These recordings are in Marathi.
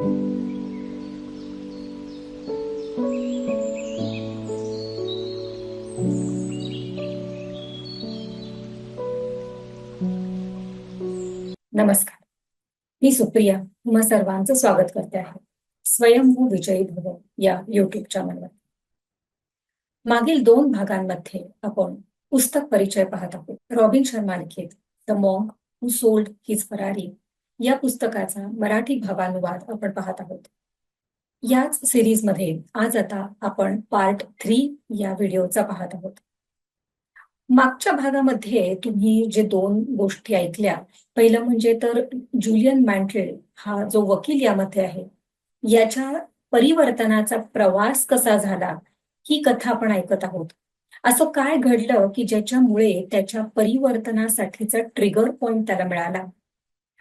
नमस्कार. मी सुप्रिया. तुम्हा सर्वांचं स्वागत करते आहे. स्वयंभू विजयी भव या युट्यूब चॅनलवर मागील दोन भागांमध्ये आपण पुस्तक परिचय पाहत आहोत. रॉबिन शर्मा लिखित the monk who sold his Ferrari या पुस्तकाचा मराठी भावानुवाद आपण पाहत आहोत. याच सिरीजमध्ये आज आता आपण पार्ट थ्री या व्हिडिओचा पाहत आहोत. मागच्या भागामध्ये तुम्ही जे दोन गोष्टी ऐकल्या पहिलं म्हणजे तर जुलियन मॅन्ट्रेल हा जो वकील यामध्ये आहे याच्या परिवर्तनाचा प्रवास कसा झाला ही कथा आपण ऐकत आहोत. असं काय घडलं की ज्याच्यामुळे त्याच्या परिवर्तनासाठीचा ट्रिगर पॉइंट त्याला मिळाला?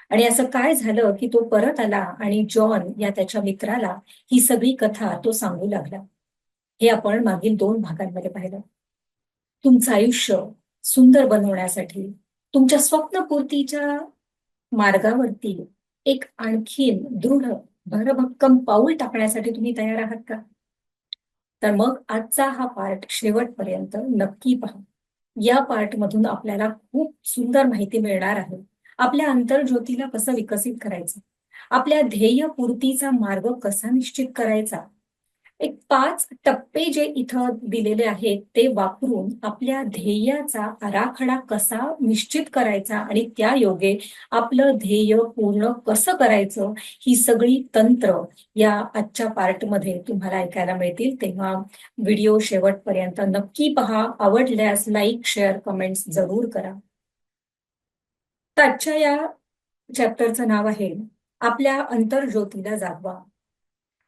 आणि असं काय झालं की तो परत आला आणि जॉन या त्याच्या मित्राला ही सगळी कथा तो सांगू लागला. हे आपण मागील दोन भागांमध्ये पाहिलं. तुमचं आयुष्य सुंदर बनवण्यासाठी तुमच्या स्वप्नपूर्तीच्या मार्गावरती एक आणखीन दृढ भरभक्कम पाऊल टाकण्यासाठी तुम्ही तयार आहात का? तर मग आजचा हा पार्ट शेवटपर्यंत नक्की पहा. या पार्ट मधून आपल्याला खूप सुंदर माहिती मिळणार आहे. आपल्या अंतर्ज्योतीला कसं विकसित करायचं? आपल्या ध्येय पूर्तीचा मार्ग कसा निश्चित करायचा? एक पाच टप्पे जे इथं दिलेले आहेत ते वापरून आपल्या ध्येयाचा आराखडा कसा निश्चित करायचा आणि त्या योगे आपलं ध्येय पूर्ण कसं करायचं ही सगळी तंत्र या आजच्या पार्टमध्ये तुम्हाला ऐकायला मिळतील. तेव्हा व्हिडिओ शेवटपर्यंत नक्की पहा. आवडल्यास लाईक शेअर कमेंट्स जरूर करा. तर आजच्या या चॅप्टरचं नाव आहे आपल्या अंतर्ज्योतीला जागवा.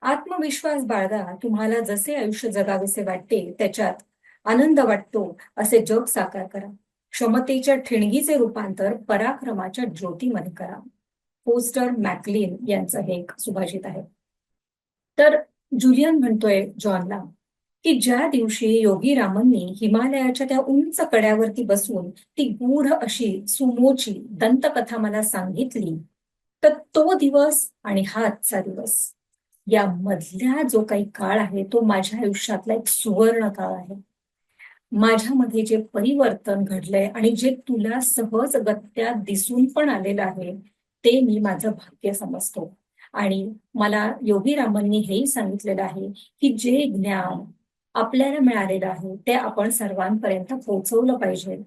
आत्मविश्वास बाळगा तुम्हाला जसे आयुष्य जगावेसे वाटते त्याच्यात आनंद वाटतो असे जग साकार करा. क्षमतेच्या ठिणगीचे रूपांतर पराक्रमाच्या ज्योतीमध्ये करा. पोस्टर मॅकलिन यांचं हे एक सुभाषित आहे. तर जुलियन म्हणतोय जॉनला की ज्या दिवशी योगी रामांनी हिमालयाच्या त्या उंच कड्यावरती बसून ती गूढ अशी सुमोची दंतकथा मला सांगितली तर तो दिवस आणि हा आजचा दिवस या मधल्या जो काही काळ आहे तो माझ्या आयुष्यातला एक सुवर्ण काळ आहे. माझ्यामध्ये जे परिवर्तन घडलंय आणि जे तुला सहज गत्या दिसून पण आलेलं आहे ते मी माझं भाग्य समजतो. आणि मला योगी रामांनी हेही सांगितलेलं आहे की जे ज्ञान आपल्याला मिळालेलं आहे ते आपण सर्वांपर्यंत पोहोचवलं पाहिजे.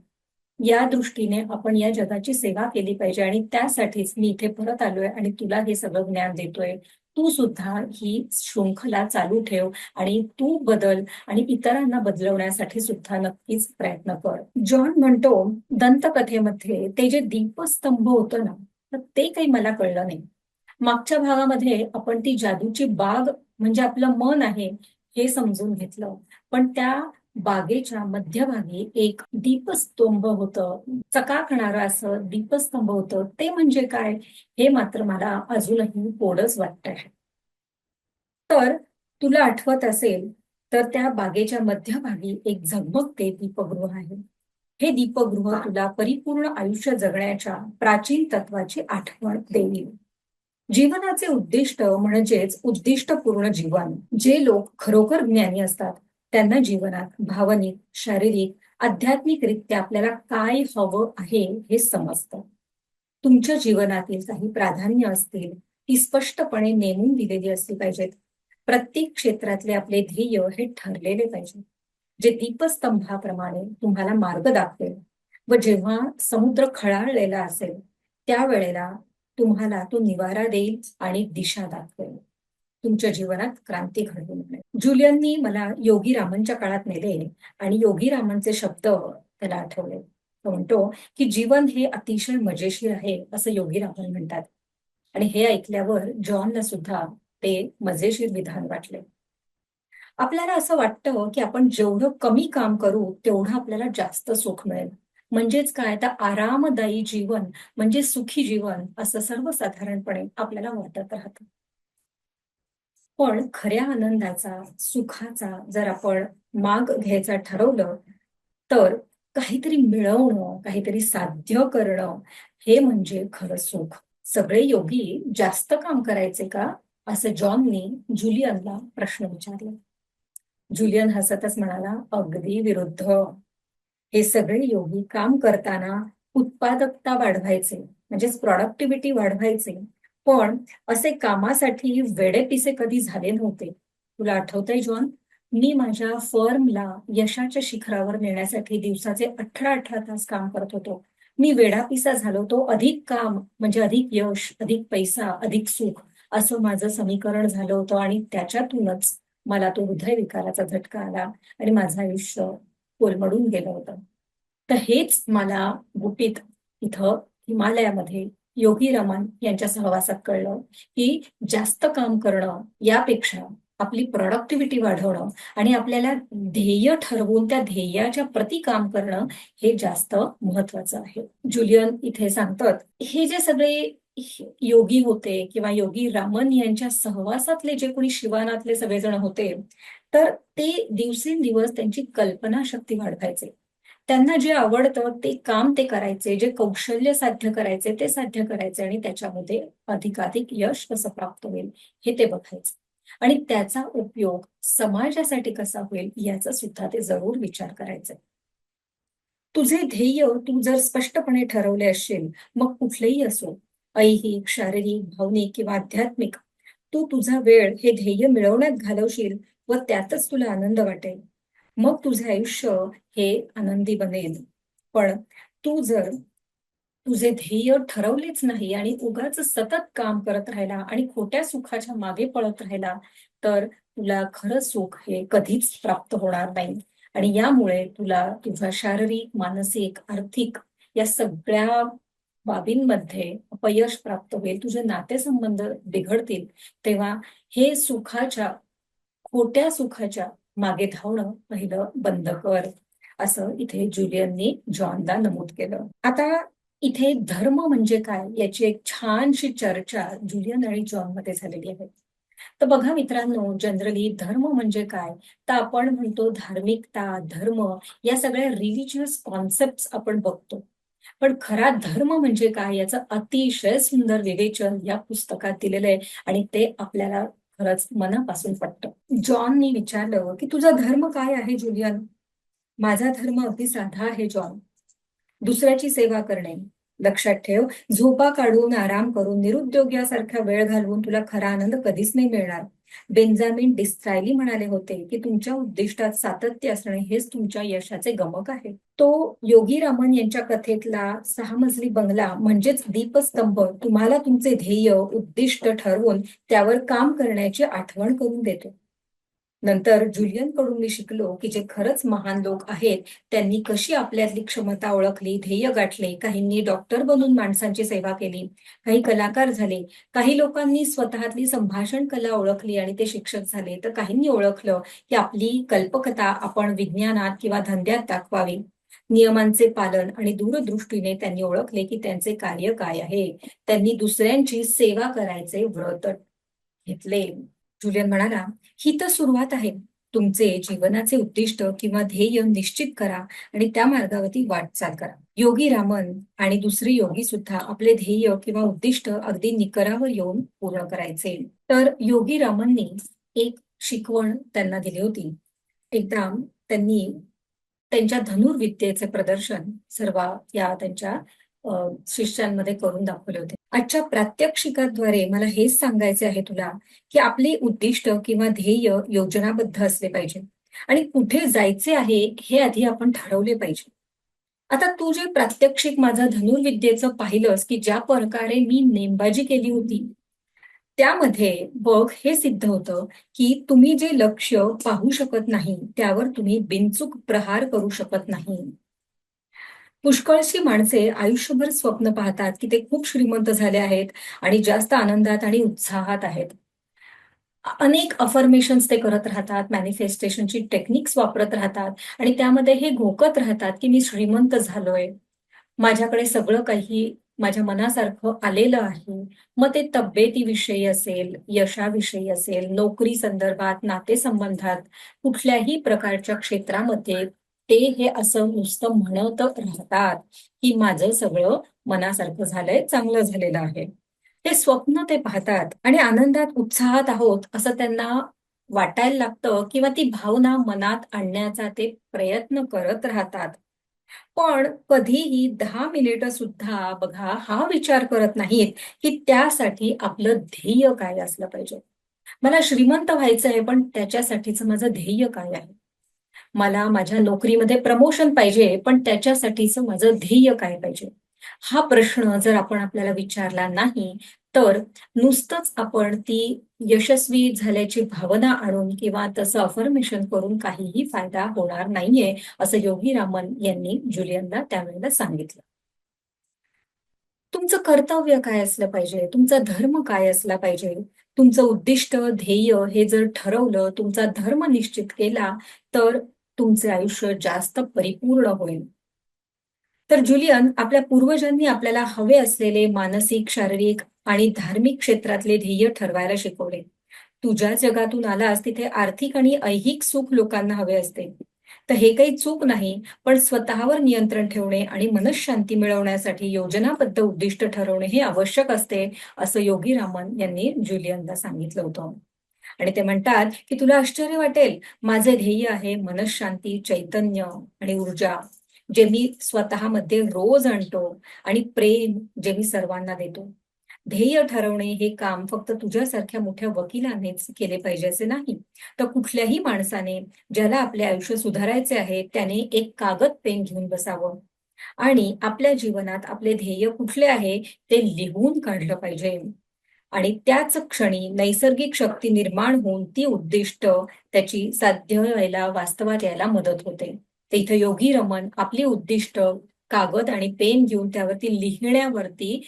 या दृष्टीने आपण या जगाची सेवा केली पाहिजे आणि त्यासाठीच मी इथे परत आलोय आणि तुला हे सगळं ज्ञान देतोय. तू सुद्धा ही शृंखला चालू ठेव आणि तू बदल आणि इतरांना बदलवण्यासाठी सुद्धा नक्कीच प्रयत्न कर. जॉन म्हणतो दंतकथेमध्ये ते जे दीपस्तंभ होतं ना तर ते काही मला कळलं नाही. मागच्या भागामध्ये आपण ती जादूची बाग म्हणजे आपलं मन आहे हे समजून घेतलं. पण त्या बागेच्या मध्यभागी एक दीपस्तंभ होतं. चकाकणारं असं दीपस्तंभ होतं. ते म्हणजे काय? हे मात्र मला अजूनही पोडच वाटत आहे तर तुला आठवत असेल तर त्या बागेच्या मध्यभागी एक झगमगते दीपगृह आहे. हे दीपगृह तुला परिपूर्ण आयुष्य जगण्याच्या प्राचीन तत्वाची आठवण देईल. जीवनाचे उद्दिष्ट म्हणजेच उद्दिष्टपूर्ण जीवन. जे लोक खरोखर ज्ञानी असतात त्यांना जीवनात भावनिक शारीरिक आध्यात्मिकरित्या आपल्याला काय हवं आहे हे समजतं. तुमच्या जीवनातील काही प्राधान्य असतील ती स्पष्टपणे नेमून दिलेली असली पाहिजेत. प्रत्येक क्षेत्रातले आपले ध्येय हे ठरलेले पाहिजे. जे दीपस्तंभाप्रमाणे तुम्हाला मार्ग दाखवेल. व जेव्हा समुद्र खळाळलेला असेल त्यावेळेला तुम्हाला तो निवारा देईल आणि दिशा दाखवेल तुमच्या जीवनात क्रांती घडवून आणेल जुलियननी मला योगी रामनच्या काळात नेले आणि योगी रामनचे शब्द त्याला आठवले. तो म्हणतो की जीवन हे अतिशय मजेशीर आहे असं योगी रामन म्हणतात. आणि हे ऐकल्यावर जॉनला सुद्धा ते मजेशीर विधान वाटले. आपल्याला असं वाटतं की आपण जेवढं कमी काम करू तेवढं आपल्याला जास्त सुख मिळेल. म्हणजेच काय? तर आरामदायी जीवन म्हणजे सुखी जीवन असं सर्वसाधारणपणे आपल्याला वाटत राहतं. पण खऱ्या आनंदाचा सुखाचा जर आपण माग घ्यायचा ठरवलं तर काहीतरी मिळवणं काहीतरी साध्य करणं हे म्हणजे खरं सुख. सगळे योगी जास्त काम करायचे का? असं जॉननी जुलियनला प्रश्न विचारला. जुलियन हसतच म्हणाला अगदी विरुद्ध. हे सगळे योगी काम करताना उत्पादकता वाढवायचे म्हणजेच प्रॉडक्टिव्हिटी वाढवायचे. पण असे कामासाठी वेडेपिसे कधी झाले नव्हते. तुला आठवतंय जॉन? मी माझ्या फर्मला यशाच्या शिखरावर नेण्यासाठी दिवसाचे अठरा अठरा तास काम करत होतो. मी वेडापिसा झालो तो अधिक काम म्हणजे अधिक यश अधिक पैसा अधिक सुख असं माझं समीकरण झालं होतं. आणि त्याच्यातूनच मला तो हृदयविकाराचा झटका आला. आणि माझं आयुष्य कोलमडून गेलं होतं. तर हेच मला गुपित इथं हिमालयामध्ये योगी रमन यांच्या सहवासात कळलं की जास्त काम करणं यापेक्षा आपली प्रॉडक्टिव्हिटी वाढवणं आणि आपल्याला ध्येय ठरवून त्या ध्येयाच्या प्रती काम करणं हे जास्त महत्वाचं आहे. जुलियन इथे सांगतात हे जे सगळे योगी होते किंवा योगी रामन यांच्या सहवासातले जे कोणी शिवानातले सगळेजण होते तर ते दिवसेंदिवस त्यांची कल्पनाशक्ती वाढवायचे. त्यांना जे आवडतं ते काम ते करायचे जे कौशल्य साध्य करायचे ते साध्य करायचे आणि त्याच्यामध्ये अधिकाधिक यश कसं प्राप्त होईल हे ते बघायचे. आणि त्याचा उपयोग समाजासाठी कसा होईल याचा सुद्धा ते जरूर विचार करायचे. तुझे ध्येय तू जर स्पष्टपणे ठरवले असेल मग कुठलेही असो ऐहिक शारीरिक भावनिक किंवा आध्यात्मिक तू तुझा वेळ हे ध्येय मिळवण्यात घालवशील व त्यातच तुला आनंद वाटेल. मग तुझे आयुष्य हे आनंदी बनेल. पण तू जर तुझे ध्येय ठरवलेच नाही आणि उगाच सतत काम करत राहिला आणि खोट्या सुखाच्या मागे पळत राहिला तर तुला खरं सुख हे कधीच प्राप्त होणार नाही. आणि यामुळे तुला तुझा शारीरिक मानसिक आर्थिक या सगळ्या बाबींमध्ये अपयश प्राप्त होईल. तुझे नातेसंबंध बिघडतील. तेव्हा हे सुखाच्या खोट्या सुखाच्या मागे धावणं पहिलं बंद कर असं इथे जुलियननी जॉनला नमूद केलं. आता इथे धर्म म्हणजे काय याची एक छानशी चर्चा जुलियन आणि जॉनमध्ये झालेली आहे. तर बघा मित्रांनो जनरली धर्म म्हणजे काय? तर आपण म्हणतो धार्मिकता धर्म या सगळ्या रिलिजियस कॉन्सेप्ट आपण बघतो. पण खरा धर्म म्हणजे काय? याचं अतिशय सुंदर विवेचन या पुस्तकात दिलेलं आहे आणि ते आपल्याला खरंच मनापासून पटतं. जॉननी विचारलं की तुझा धर्म काय आहे जुलियन? माझा धर्म अगदी साधा आहे जॉन. दुसऱ्याची सेवा करणे लक्षात ठेव. झोपा काढून आराम करून निरुद्योग्यासारखा वेळ घालवून तुला खरा आनंद कधीच नाही मिळणार. बेंजामिन डिस्ट्रायली म्हणाले होते की तुमच्या उद्दिष्टात सातत्य असणे हेच तुमच्या यशाचे गमक आहे. तो योगी रामन यांच्या कथेतला सहा मजली बंगला म्हणजेच दीपस्तंभ तुम्हाला तुमचे ध्येय उद्दिष्ट ठरवून त्यावर काम करण्याची आठवण करून देतो. नंतर जुलियनकडून मी शिकलो की जे खरंच महान लोक आहेत त्यांनी कशी आपल्यातली क्षमता ओळखली ध्येय गाठले काहींनी डॉक्टर बनून माणसांची सेवा केली काही कलाकार झाले काही लोकांनी स्वतःतली संभाषण कला ओळखली आणि ते शिक्षक झाले तर काहींनी ओळखलं की आपली कल्पकता आपण विज्ञानात किंवा धंद्यात दाखवावी. नियमांचे पालन आणि दूरदृष्टीने त्यांनी ओळखले की त्यांचे कार्य काय आहे त्यांनी दुसऱ्यांची सेवा करायचे व्रत घेतले. जुलियन म्हणाला ही तर सुरुवात आहे. तुमचे जीवनाचे उद्दिष्ट किंवा ध्येय निश्चित करा आणि त्या मार्गावरती वाटचाल करा. योगी रामन आणि दुसरी योगी सुद्धा आपले ध्येय किंवा उद्दिष्ट अगदी निकरावर येऊन पूर्ण करायचे. तर योगी रामननी एक शिकवण त्यांना दिली होती. एकदा त्यांनी त्यांच्या धनुर्विद्येचे प्रदर्शन सर्व या त्यांच्या शिष्यांमध्ये करून दाखवले होते. आजच्या प्रात्यक्षिकाद्वारे मला हेच सांगायचे आहे तुला की आपले उद्दिष्ट किंवा ध्येय योजनाबद्ध असले पाहिजे. आणि कुठे जायचे आहे हे आधी आपण ठरवले पाहिजे. आता तू जे प्रात्यक्षिक माझं धनुर्विद्येचं पाहिलंस की ज्या प्रकारे मी नेमबाजी केली होती त्यामध्ये बघ हे सिद्ध होतं की तुम्ही जे लक्ष पाहू शकत नाही त्यावर तुम्ही बिनचूक प्रहार करू शकत नाही. पुष्कळशी माणसे आयुष्यभर स्वप्न पाहतात की ते खूप श्रीमंत झाले आहेत आणि जास्त आनंदात आणि उत्साहात आहेत. अनेक अफर्मेशन्स ते करत राहतात मॅनिफेस्टेशनची टेक्निक्स वापरत राहतात आणि त्यामध्ये हे घोकत राहतात की मी श्रीमंत झालोय. माझ्याकडे सगळं काही माझ्या मनासारखं आलेलं आहे. मग ते तब्येतीविषयी असेल यशाविषयी असेल नोकरी संदर्भात नातेसंबंधात कुठल्याही प्रकारच्या क्षेत्रामध्ये ते हे असं नुसतं म्हणत राहतात की माझं सगळं मनासारखं झालंय चांगलं झालेलं आहे. ते स्वप्न ते पाहतात आणि आनंदात उत्साहात आहोत असं त्यांना वाटायला लागतं किंवा ती भावना मनात आणण्याचा ते प्रयत्न करत राहतात. पण कधीही दहा मिनिटं सुद्धा बघा हा विचार करत नाहीत की त्यासाठी आपलं ध्येय काय असलं पाहिजे. मला श्रीमंत व्हायचं आहे पण त्याच्यासाठीचं माझं ध्येय काय आहे? मला माझ्या नोकरीमध्ये प्रमोशन पाहिजे पण त्याच्यासाठीचं माझं ध्येय काय पाहिजे? हा प्रश्न जर आपण आपल्याला विचारला नाही तर नुसतंच आपण ती यशस्वी झाल्याची भावना आणून किंवा तसं अफर्मेशन करून काहीही फायदा होणार नाहीये असं योगी रामन यांनी जुलियनला त्यावेळेला सांगितलं. तुमचं कर्तव्य काय असलं पाहिजे? तुमचा धर्म काय असला पाहिजे? तुमचं उद्दिष्ट ध्येय हे जर ठरवलं तुमचा धर्म निश्चित केला तर तुमचे आयुष्य जास्त परिपूर्ण होईल. तर जुलियन आपल्या पूर्वजांनी आपल्याला हवे असलेले मानसिक शारीरिक आणि धार्मिक क्षेत्रातले ध्येय ठरवायला शिकवले. तुझ्या जगातून आलास तिथे आर्थिक आणि ऐहिक सुख लोकांना हवे असते. तर हे काही चूक नाही पण स्वतःवर नियंत्रण ठेवणे आणि मनशांती मिळवण्यासाठी योजनाबद्ध उद्दिष्ट ठरवणे हे आवश्यक असते असं योगी रामन यांनी जुलियनला सांगितलं होतं. आणि ते म्हणतात की तुला आश्चर्य वाटेल. माझे ध्येय आहे मनशांती चैतन्य आणि ऊर्जा जे मी स्वतःमध्ये रोज आणतो आणि प्रेम जे मी सर्वांना देतो. ध्येय ठरवणे हे काम फक्त तुझ्यासारख्या मोठ्या वकिलानेच केले पाहिजे असे नाही. तर कुठल्याही माणसाने ज्याला आपले आयुष्य सुधारायचे आहे त्याने एक कागद पेन घेऊन बसावं. आणि आपल्या जीवनात आपले ध्येय कुठले आहे ते लिहून काढलं पाहिजे. आणि त्याच क्षणी नैसर्गिक शक्ती निर्माण होऊन ती उद्दिष्ट त्याची साध्य व्हायला वास्तवात यायला मदत होते. ते इथं योगी रमन आपली उद्दिष्ट कागद आणि पेन घेऊन त्यावरती लिहिण्यावरती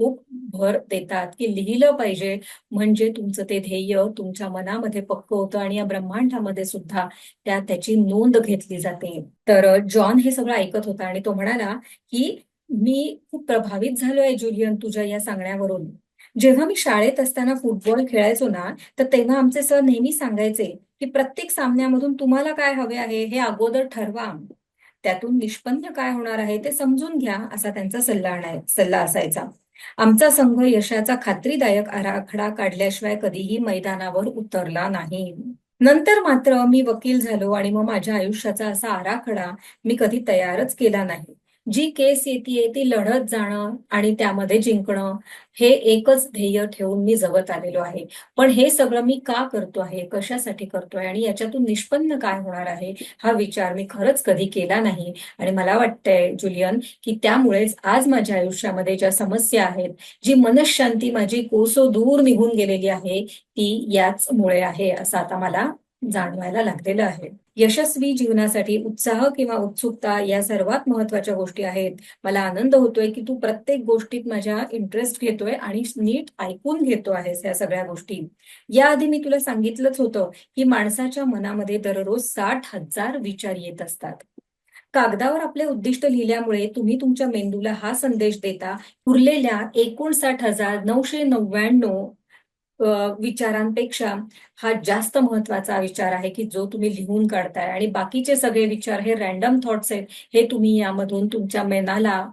खूप भर देतात की लिहिलं पाहिजे म्हणजे तुमचं ते ध्येय तुमच्या मनामध्ये पक्क होतं आणि या ब्रह्मांडामध्ये सुद्धा त्या त्याची नोंद घेतली जाते. तर जॉन हे सगळं ऐकत होता आणि तो म्हणाला की मी खूप प्रभावित झालोय जुलियन तुझ्या या सांगण्यावरून. जेव्हा मी शाळेत असताना फुटबॉल खेळायचो ना तर तेव्हा आमचे सर नेहमी सांगायचे की प्रत्येक सामन्यामधून तुम्हाला काय हवे आहे हे अगोदर ठरवा. त्यातून निष्पन्न काय होणार आहे ते समजून घ्या असा त्यांचा सल्ला सल्ला असायचा. आमचा संघ यशाचा खात्रीदायक आराखडा काढल्याशिवाय कधीही मैदानावर उतरला नाही. नंतर मात्र मी वकील झालो आणि मग माझ्या आयुष्याचा असा आराखडा मी कधी तयारच केला नाही. जी केस येते ती लढत जाणं आणि त्यामध्ये जिंकणं हे एकच ध्येय ठेवून मी जगत आलेलो आहे. पण हे सगळं मी का करतो आहे? कशासाठी करतोय आणि याच्यातून निष्पन्न काय होणार आहे? हा विचार मी खरंच कधी केला नाही. आणि मला वाटतंय जुलियन की त्यामुळेच आज माझ्या आयुष्यामध्ये ज्या समस्या आहेत जी मनशांती माझी कोसो दूर निघून गेलेली आहे ती याच मुळे आहे असं आता मला जाणवायला लागलेलं आहे. यशस्वी जीवनासाठी उत्साह किंवा उत्सुकता या सर्वात महत्त्वाच्या गोष्टी आहेत. मला आनंद होतोय की तू प्रत्येक गोष्टीत माझ्या इंटरेस्ट घेतोय आणि नीट ऐकून घेतो आहेस या सगळ्या गोष्टी. याआधी मी तुला सांगितलंच होतं की माणसाच्या मनामध्ये दररोज साठ हजार विचार येत असतात. कागदावर आपले उद्दिष्ट लिहिल्यामुळे तुम्ही तुमच्या मेंदूला हा संदेश देता उरलेल्या एकोणसाठ हजार नऊशे नव्याण्णव विचारांपेक्षा हा जास्त महत्त्वाचा विचार आहे की जो तुम्ही लिहून काढताय. आणि बाकीचे सगळे विचार हे रॅन्डम थॉट्स आहेत हे तुम्ही यामधून तुमच्या मनाला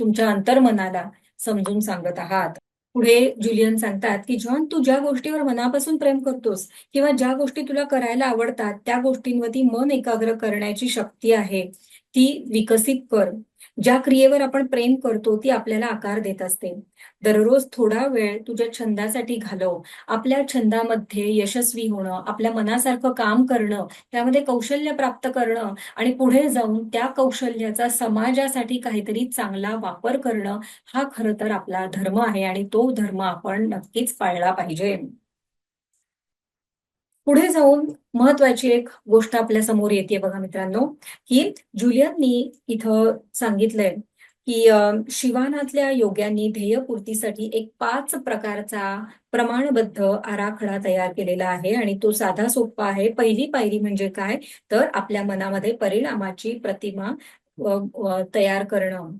तुमच्या अंतर्मनाला समजून सांगत आहात. पुढे जुलियन सांगतात की जॉन तू ज्या गोष्टीवर मनापासून प्रेम करतोस किंवा ज्या गोष्टी तुला करायला आवडतात त्या गोष्टींवरती मन एकाग्र करण्याची शक्ती आहे. ती विकसित कर. ज्या क्रियेवर आपण प्रेम करतो ती आपल्याला आकार देत असते. दररोज थोडा वेळ तुझ्या छंदासाठी घालव. आपल्या छंदामध्ये यशस्वी होणं आपल्या मनासारखं काम करणं त्यामध्ये कौशल्य प्राप्त करणं आणि पुढे जाऊन त्या कौशल्याचा समाजासाठी काहीतरी चांगला वापर करणं हा खरं तर आपला धर्म आहे आणि तो धर्म आपण नक्कीच पाळला पाहिजे. पुढे जाऊन महत्वाची एक गोष्ट आपल्यासमोर येते बघा मित्रांनो की जुलियननी इथं सांगितलंय की शिवानातल्या योग्यांनी ध्येयपूर्तीसाठी एक पाच प्रकारचा प्रमाणबद्ध आराखडा तयार केलेला आहे आणि तो साधा सोपा आहे. पहिली पायरी म्हणजे काय? तर आपल्या मनामध्ये परिणामाची प्रतिमा तयार करणं.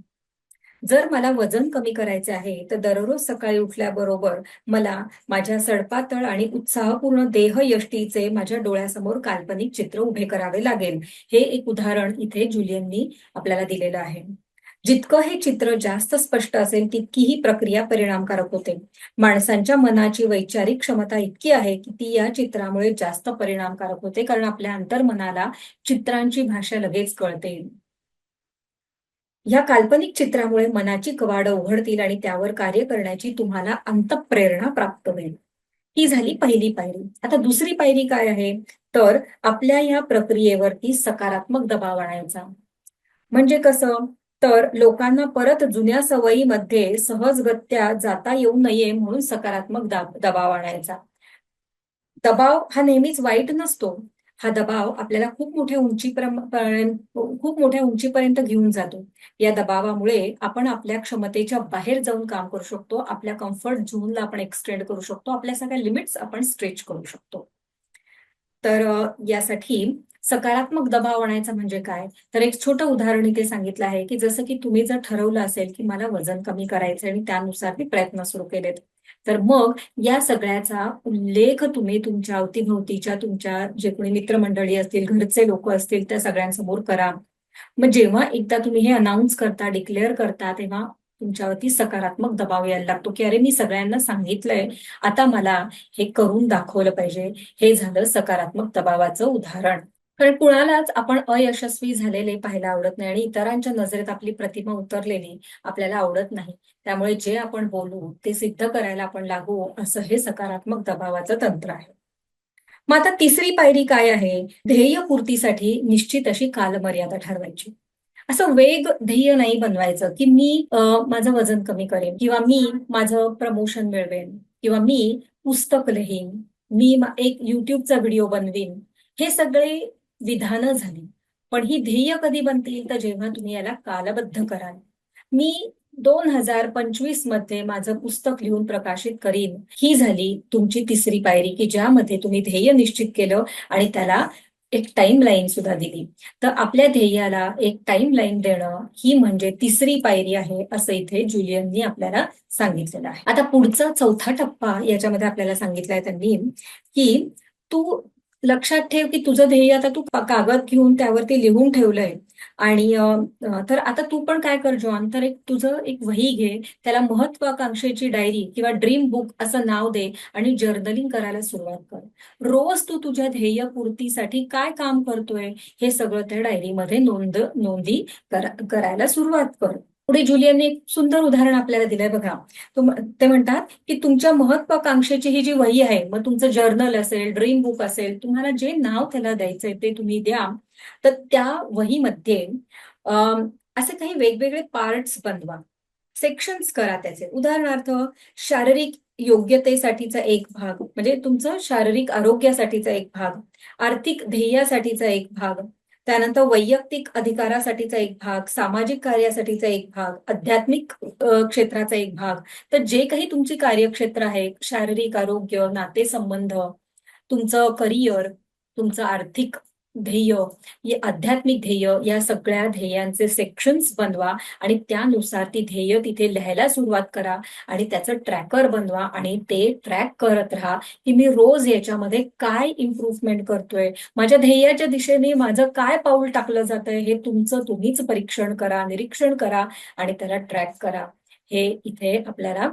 जर मला वजन कमी करायचे आहे तर दररोज सकाळी उठल्याबरोबर मला माझ्या सडपातळ आणि उत्साहपूर्ण देह यष्टीचे माझ्या डोळ्यासमोर काल्पनिक चित्र उभे करावे लागेल. हे एक उदाहरण इथे जुलियननी आपल्याला दिलेलं आहे. जितकं हे चित्र जास्त स्पष्ट असेल तितकी ही प्रक्रिया परिणामकारक होते. माणसांच्या मनाची वैचारिक क्षमता इतकी आहे की ती या चित्रामुळे जास्त परिणामकारक होते कारण आपल्या अंतर्मनाला चित्रांची भाषा लगेच कळते. या काल्पनिक चित्रामुळे मनाची कवाडं उघडतील आणि त्यावर कार्य करण्याची तुम्हाला अंतप्रेरणा प्राप्त होईल. ही झाली पहिली पायरी. आता दुसरी पायरी काय आहे? तर आपल्या या प्रक्रियेवरती सकारात्मक दबाव आणायचा. म्हणजे कसं? तर लोकांना परत जुन्या सवयीमध्ये सहजगत्या जाता येऊ नये म्हणून सकारात्मक दबाव आणायचा. दबाव हा नेहमीच वाईट नसतो. हा दबाव आपल्याला खूप मोठ्या उंचीपर्यंत खूप मोठ्या उंचीपर्यंत घेऊन जातो. या दबावामुळे आपण आपल्या क्षमतेच्या बाहेर जाऊन काम करू शकतो. आपल्या कम्फर्ट झोनला आपण एक्सटेंड करू शकतो. आपल्या सगळ्या लिमिट्स आपण स्ट्रेच करू शकतो. तर यासाठी सकारात्मक दबाव आणायचा म्हणजे काय? तर एक छोटं उदाहरण इथे सांगितलं आहे की जसं की तुम्ही जर ठरवलं असेल की मला वजन कमी करायचं आणि त्यानुसार मी प्रयत्न सुरू केलेत तर मग या सगळ्याचा उल्लेख तुम्ही तुमच्या अवतीभोवतीच्या तुमच्या जे कोणी मित्रमंडळी असतील घरचे लोक असतील त्या सगळ्यांसमोर करा. मग जेव्हा एकदा तुम्ही हे अनाऊन्स करता डिक्लेअर करता तेव्हा तुमच्यावरती सकारात्मक दबाव यायला लागतो की अरे मी सगळ्यांना सांगितलंय आता मला हे करून दाखवलं पाहिजे. हे झालं सकारात्मक दबावाचं उदाहरण. कारण कुणालाच आपण अयशस्वी झालेले पाहायला आवडत नाही आणि इतरांच्या नजरेत आपली प्रतिमा उतरलेली आपल्याला आवडत नाही. त्यामुळे जे आपण बोलू ते सिद्ध करायला आपण लागू असं हे सकारात्मक दबावाचं तंत्र आहे. मग आता तिसरी पायरी काय आहे? ध्येय पूर्तीसाठी निश्चित अशी कालमर्यादा ठरवायची. असं वेग ध्येय नाही बनवायचं की मी माझं वजन कमी करेन किंवा मी माझं प्रमोशन मिळवेन किंवा मी पुस्तक लिहीन मी एक युट्यूबचा व्हिडिओ बनवीन. हे सगळे विधानं झाली. पण ही ध्येय कधी बनतील तर जेव्हा तुम्ही याला कालबद्ध कराल. मी दोन हजार पंचवीसमध्ये माझं पुस्तक लिहून प्रकाशित करीन. ही झाली तुमची तिसरी पायरी की ज्यामध्ये तुम्ही ध्येय निश्चित केलं आणि त्याला एक टाइम लाईन सुद्धा दिली. तर आपल्या ध्येयाला एक टाइम लाईन देणं ही म्हणजे तिसरी पायरी आहे असं इथे जुलियननी आपल्याला सांगितलेलं आहे. आता पुढचा चौथा टप्पा याच्यामध्ये आपल्याला सांगितलाय त्यांनी की तू लक्षात ठेव की तुझं ध्येय आता तू कागद घेऊन त्यावरती लिहून ठेवलंय. आणि तर आता तू पण काय कर जॉन? तर एक तुझं एक वही घे. त्याला महत्वाकांक्षेची डायरी किंवा ड्रीम बुक असं नाव दे आणि जर्नलिंग करायला सुरुवात कर. रोज तू तुझ्या ध्येयपूर्तीसाठी काय काम करतोय हे सगळं त्या डायरीमध्ये नोंद नोंदी करायला सुरुवात कर. पुढे जुलियनने एक सुंदर उदाहरण आपल्याला दिलंय बघा. ते म्हणतात की तुमच्या महत्वाकांक्षेची ही जी वही आहे मग तुमचं जर्नल असेल ड्रीम बुक असेल तुम्हाला जे नाव त्याला द्यायचंय ते तुम्ही द्या. तर त्या वहीमध्ये असे काही वेगवेगळे पार्ट्स बनवा. सेक्शन्स करा त्याचे. उदाहरणार्थ शारीरिक योग्यतेसाठीचा एक भाग म्हणजे तुमचं शारीरिक आरोग्यासाठीचा एक भाग आर्थिक ध्येयासाठीचा एक भाग त्यानंतर वैयक्तिक अधिकारासाठीचा एक भाग सामाजिक कार्यासाठीचा एक भाग आध्यात्मिक क्षेत्राचा एक भाग. तर जे काही तुमची कार्यक्षेत्र आहे शारीरिक आरोग्य नातेसंबंध तुमचं करिअर तुमचं आर्थिक ध्येय आध्यात्मिक ध्येय या सगळ्या ध्येयांचे सेक्शन्स बनवा आणि त्यानुसार ती ध्येय तिथे लिहायला सुरुवात करा आणि त्याचं ट्रॅकर बनवा आणि ते ट्रॅक करत राहा की मी रोज याच्यामध्ये काय इम्प्रूव्हमेंट करतोय. माझ्या ध्येयाच्या दिशेने माझं काय पाऊल टाकलं जातंय हे तुमचं तुम्हीच परीक्षण करा निरीक्षण करा आणि त्याला ट्रॅक करा. हे इथे आपल्याला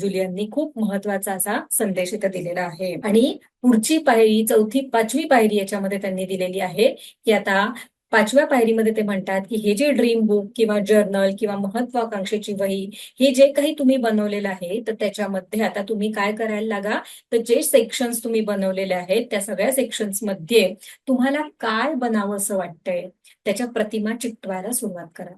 जुलियननी खूप महत्त्वाचा असा संदेश इथं दिलेला आहे. आणि पुढची पायरी चौथी पाचवी पायरी याच्यामध्ये त्यांनी दिलेली आहे की आता पाचव्या पायरीमध्ये ते म्हणतात की हे जे ड्रीम बुक किंवा जर्नल किंवा महत्वाकांक्षेची वही हे जे काही तुम्ही बनवलेलं आहे तर त्याच्यामध्ये आता तुम्ही काय करायला लागा? तर जे सेक्शन्स तुम्ही बनवलेले आहेत त्या सगळ्या सेक्शन्समध्ये तुम्हाला काय बनावं असं वाटतंय त्याच्या प्रतिमा चिकटवायला सुरुवात करा.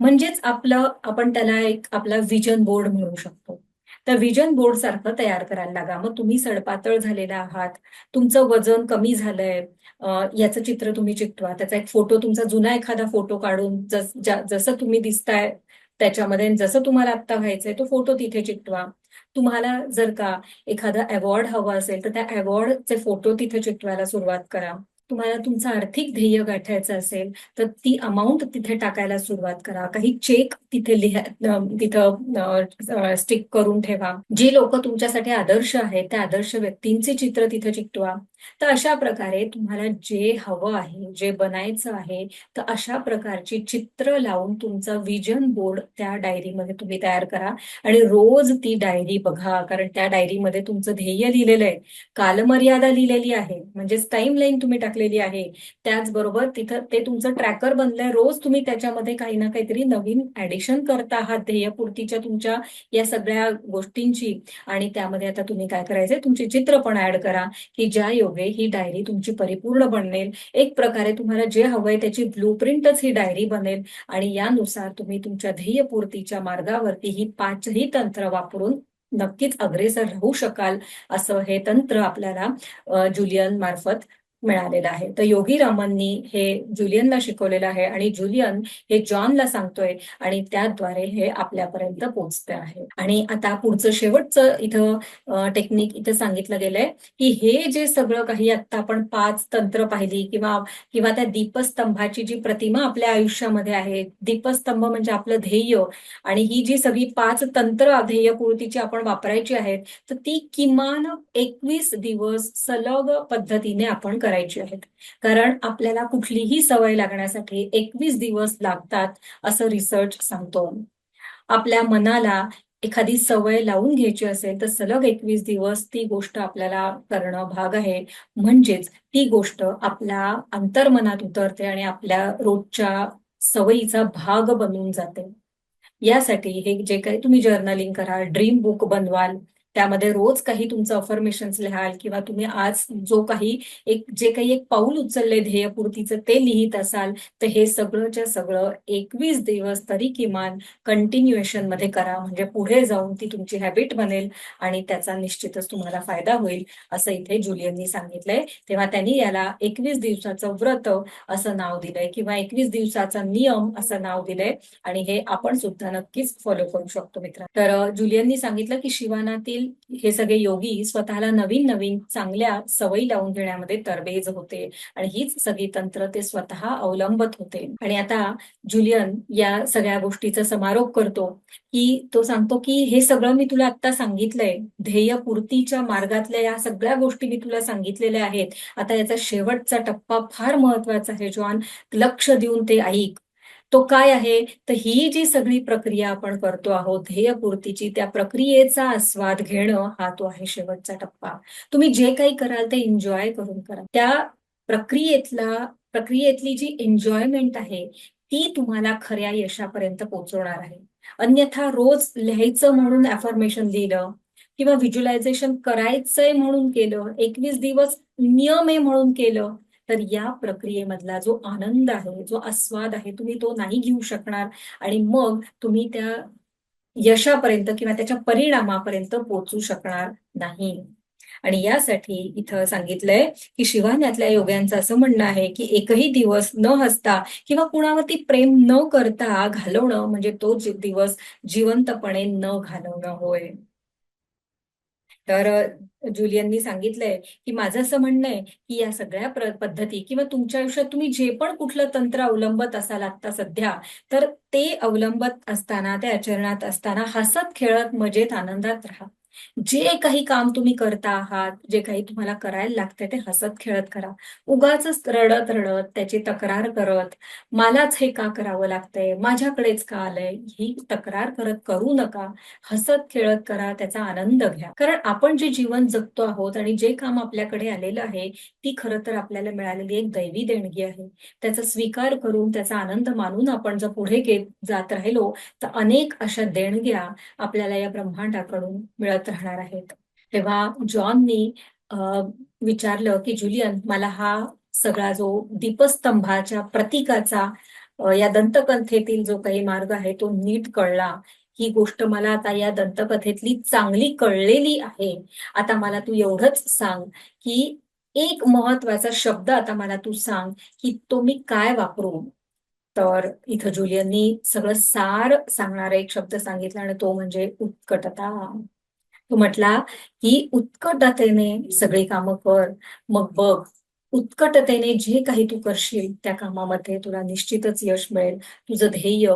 म्हणजेच आपलं आपण त्याला एक आपला विजन बोर्ड म्हणू शकतो. तर विजन बोर्ड सारखं तयार करायला लागा. मग तुम्ही सडपातळ झालेला आहात. तुमचं वजन कमी झालंय. याचं चित्र तुम्ही चिकटवा. त्याचा एक फोटो तुमचा जुना एखादा फोटो काढून जसं तुम्ही दिसताय त्याच्यामध्ये जसं तुम्हाला आत्ता व्हायचंय तो फोटो तिथे चिकटवा. तुम्हाला जर का एखादा अवॉर्ड हवा असेल तर त्या अवॉर्डचे फोटो तिथे चिकटवायला सुरुवात करा. तुम्हाला तुमचं आर्थिक ध्येय गाठायचं असेल तर ती अमाऊंट तिथे टाकायला सुरुवात करा. काही चेक तिथे लिहा तिथं स्टिक करून ठेवा. जे लोक तुमच्यासाठी आदर्श आहेत त्या आदर्श व्यक्तींचे चित्र तिथे चिकटवा. तर अशा प्रकारे तुम्हाला जे हवं आहे जे बनायचं आहे तर अशा प्रकारची चित्र लावून तुमचा विजन बोर्ड त्या डायरीमध्ये तुम्ही तयार करा. आणि रोज ती डायरी बघा कारण त्या डायरीमध्ये तुमचं ध्येय लिहिलेलं आहे. कालमर्यादा लिहिलेली आहे म्हणजेच टाइम लाईन तुम्ही टाकलेली आहे. त्याचबरोबर तिथं ते तुमचं ट्रॅकर बनलंय. रोज तुम्ही त्याच्यामध्ये काही ना काहीतरी नवीन ऍडिशन करता आहात ध्येयपूर्तीच्या तुमच्या या सगळ्या गोष्टींची. आणि त्यामध्ये आता तुम्ही काय करायचंय तुमची चित्र पण ऍड करा की ज्या योग ही डायरी तुमची परिपूर्ण बनेल. एक प्रकारे तुम्हाला जे हवंय त्याची ब्लूप्रिंटच ही डायरी बनेल. आणि यानुसार तुम्ही तुमच्या ध्येयपूर्तीच्या मार्गावरती ही पाचही तंत्र वापरून नक्कीच अग्रेसर राहू शकाल असं हे तंत्र आपल्याला जुलियन मार्फत मिळालेलं आहे. तर योगी रामांनी हे जुलियनला शिकवलेलं आहे आणि जुलियन हे जॉनला सांगतोय आणि त्याद्वारे हे आपल्यापर्यंत पोहोचते आहे. आणि आता पुढचं शेवटचं इथं टेक्निक इथं सांगितलं गेलंय की हे जे सगळं काही आता आपण पाच तंत्र पाहिली किंवा किंवा त्या दीपस्तंभाची जी प्रतिमा आपल्या आयुष्यामध्ये आहे दीपस्तंभ म्हणजे आपलं ध्येय आणि ही जी सगळी पाच तंत्र ध्येयपूर्तीची आपण वापरायची आहेत तर ती किमान एकवीस दिवस सलग पद्धतीने आपण करायची आहेत. कारण आपल्याला कुठलीही सवय लागण्यासाठी एकवीस दिवस लागतात असं रिसर्च सांगतो आपल्या मनाला एखादी सवय लावून घ्यायची असेल तर सलग एकवीस दिवस ती गोष्ट आपल्याला करणं भाग आहे. म्हणजेच ती गोष्ट आपल्या अंतर्मनात उतरते आणि आपल्या रोजच्या सवयीचा भाग बनून जाते. यासाठी हे जे काही तुम्ही जर्नलिंग कराल ड्रीम बुक बनवाल त्यामध्ये रोज काही तुमचं अफर्मेशन्स लिहाल किंवा तुम्ही आज जो काही एक जे काही एक पाऊल उचलले ध्येयपूर्तीचं ते लिहित असाल तर हे सगळंच्या सगळं एकवीस दिवस तरी किमान कंटिन्युएशनमध्ये करा. म्हणजे पुढे जाऊन ती तुमची हॅबिट बनेल आणि त्याचा निश्चितच तुम्हाला फायदा होईल असं इथे जुलियननी सांगितलंय. तेव्हा त्यांनी याला एकवीस दिवसाचं व्रत असं नाव दिलंय किंवा एकवीस दिवसाचा नियम असं नाव दिलंय आणि हे आपण सुद्धा नक्कीच फॉलो करू शकतो मित्र तर जुलियननी सांगितलं की शिवानातील हे सगळे योगी स्वतःला नवीन नवीन चांगल्या सवयी लावून घेण्यामध्ये तरबेज होते. आणि हीच सगळी तंत्र ते स्वतः अवलंबत होते. आणि आता जुलियन या सगळ्या गोष्टीचा समारोप करतो. की तो सांगतो की हे सगळं मी तुला आता सांगितलंय. ध्येयपूर्तीच्या मार्गातल्या या सगळ्या गोष्टी मी तुला सांगितलेल्या आहेत. आता याचा शेवटचा टप्पा फार महत्त्वाचा आहे जॉन. लक्ष देऊन ते ऐक. तो काय आहे? तर ही जी सगळी प्रक्रिया आपण करतो आहोत ध्येयपूर्तीची त्या प्रक्रियेचा आस्वाद घेणं हा तो आहे शेवटचा टप्पा. तुम्ही जे काही कराल ते एन्जॉय करून करा. त्या प्रक्रियेतला प्रक्रियेतली जी एन्जॉयमेंट आहे ती तुम्हाला खऱ्या यशापर्यंत पोहोचवणार आहे. अन्यथा रोज लिहायचं म्हणून अफर्मेशन लिहिलं किंवा व्हिज्युलायझेशन करायचंय म्हणून केलं एकवीस दिवस नियम आहे म्हणून केलं तर या प्रक्रियेमधला जो आनंद आहे जो आस्वाद आहे तुम्ही तो नाही घेऊ शकणार. आणि मग तुम्ही त्या यशापर्यंत किंवा त्याच्या परिणामापर्यंत पोचू शकणार नाही. आणि यासाठी इथं सांगितलंय की शिवान्यातल्या योग्यांचं असं म्हणणं आहे की एकही दिवस न हसता किंवा कुणावरती प्रेम न करता घालवणं म्हणजे तो दिवस जिवंतपणे न घालवणं होय. तर जुलियननी सांगितलंय की माझं असं म्हणणं आहे की या सगळ्या पद्धती किंवा तुमच्या आयुष्यात तुम्ही जे पण कुठलं तंत्र अवलंबत असाल आता सध्या तर ते अवलंबत असताना ते आचरणात असताना हसत खेळत मजेत आनंदात राहा. जे काही काम तुम्ही करता आहात जे काही तुम्हाला करायला लागतंय ते हसत खेळत करा. उगाच रडत रडत त्याची तक्रार करत मलाच हे का करावं लागतंय? माझ्याकडेच का आलंय? ही तक्रार करत करू नका. हसत खेळत करा त्याचा आनंद घ्या. कारण आपण जे जीवन जगतो आहोत आणि जे काम आपल्याकडे आलेलं आहे ती खरं तर आपल्याला मिळालेली एक दैवी देणगी आहे. त्याचा स्वीकार करून त्याचा आनंद मानून आपण जर पुढे घेत जात राहिलो तर अनेक अशा देणग्या आपल्याला या ब्रह्मांडाकडून मिळत राहणार आहेत. तेव्हा जॉननी विचारलं की जुलियन मला हा सगळा जो दीपस्तंभाच्या प्रतीकाचा या दंतकथेतील जो काही मार्ग आहे तो नीट कळला. ही गोष्ट मला आता या दंतकथेतली चांगली कळलेली आहे. आता मला तू एवढंच सांग की एक महत्त्वाचा शब्द आता मला तू सांग की तो मी काय वापरू? तर इथं जुलियननी सगळं सार सांगणारा एक शब्द सांगितला आणि तो म्हणजे उत्कटता. तो म्हटला की उत्कटतेने सगळी कामं कर. मग बघ उत्कटतेने जे काही तू करशील त्या कामामध्ये तुला निश्चितच यश मिळेल. तुझं ध्येय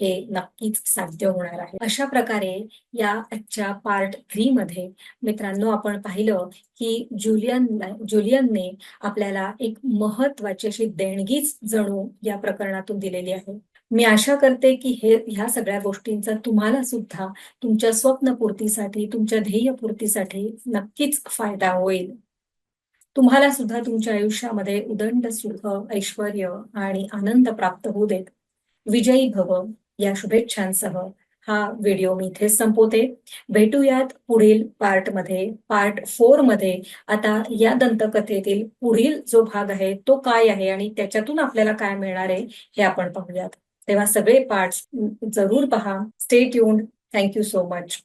हे नक्कीच साध्य होणार आहे. अशा प्रकारे या आजच्या पार्ट थ्री मध्ये मित्रांनो आपण पाहिलं की जुलियन जुलियनने आपल्याला एक महत्वाची अशी देणगीच जणू या प्रकरणातून दिलेली आहे. मी आशा करते की हे ह्या सगळ्या गोष्टींचा तुम्हाला सुद्धा तुमच्या स्वप्नपूर्तीसाठी तुमच्या ध्येयपूर्तीसाठी नक्कीच फायदा होईल. तुम्हाला सुद्धा तुमच्या आयुष्यामध्ये उदंड सुख ऐश्वर आणि आनंद प्राप्त होऊ देत. विजयी भव या शुभेच्छांसह हा व्हिडिओ मी इथे संपवते. भेटूयात पुढील पार्टमध्ये. पार्ट फोरमध्ये आता या दंतकथेतील पुढील जो भाग आहे तो काय आहे आणि त्याच्यातून आपल्याला काय मिळणार आहे हे आपण पाहूयात. तेव्हा सगळे पार्ट्स जरूर पहा. Stay tuned thank you so much